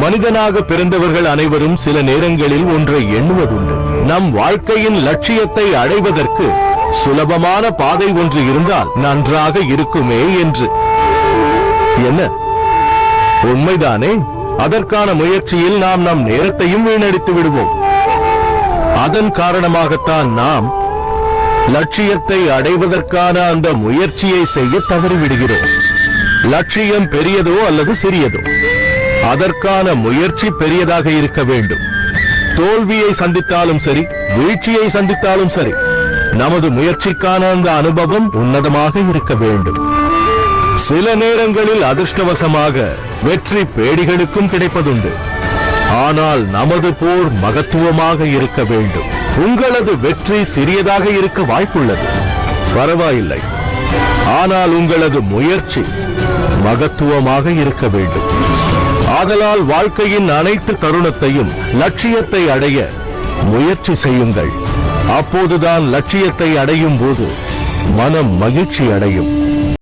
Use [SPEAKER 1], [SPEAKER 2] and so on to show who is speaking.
[SPEAKER 1] மனிதனாக பிறந்தவர்கள் அனைவரும் சில நேரங்களில் ஒன்றை எண்ணுவதுண்டு. நம் வாழ்க்கையின் லட்சியத்தை அடைவதற்கு சுலபமான பாதை ஒன்று இருந்தால் நன்றாக இருக்குமே என்று. என்ன? உண்மைதானே? அதற்கான முயற்சியில் நாம் நம் நேரத்தையும் வீணடித்து விடுவோம். அதன் காரணமாகத்தான் நாம் லட்சியத்தை அடைவதற்கான அந்த முயற்சியை செய்ய தவறிவிடுகிறோம். லட்சியம் பெரியதோ அல்லது சிறியதோ? அதற்கான முயற்சி பெரியதாக இருக்க வேண்டும். தோல்வியை சந்தித்தாலும் சரி வீழ்ச்சியை சந்தித்தாலும் சரி நமது முயற்சிக்கான அந்த அனுபவம் உன்னதமாக இருக்க வேண்டும். சில நேரங்களில் அதிர்ஷ்டவசமாக வெற்றி பேடிகளுக்கும் கிடைப்பதுண்டு. ஆனால் நமது போர் மகத்துவமாக இருக்க வேண்டும். உங்களது வெற்றி சிறியதாக இருக்க வாய்ப்புள்ளது. பரவாயில்லை. ஆனால் உங்களது முயற்சி மகத்துவமாக இருக்க வேண்டும். ஆதலால் வாழ்க்கையின் அனைத்து தருணத்தையும் லட்சியத்தை அடைய முயற்சி செய்யுங்கள். அப்போதுதான் லட்சியத்தை அடையும் போது மனம் மகிழ்ச்சி அடையும்.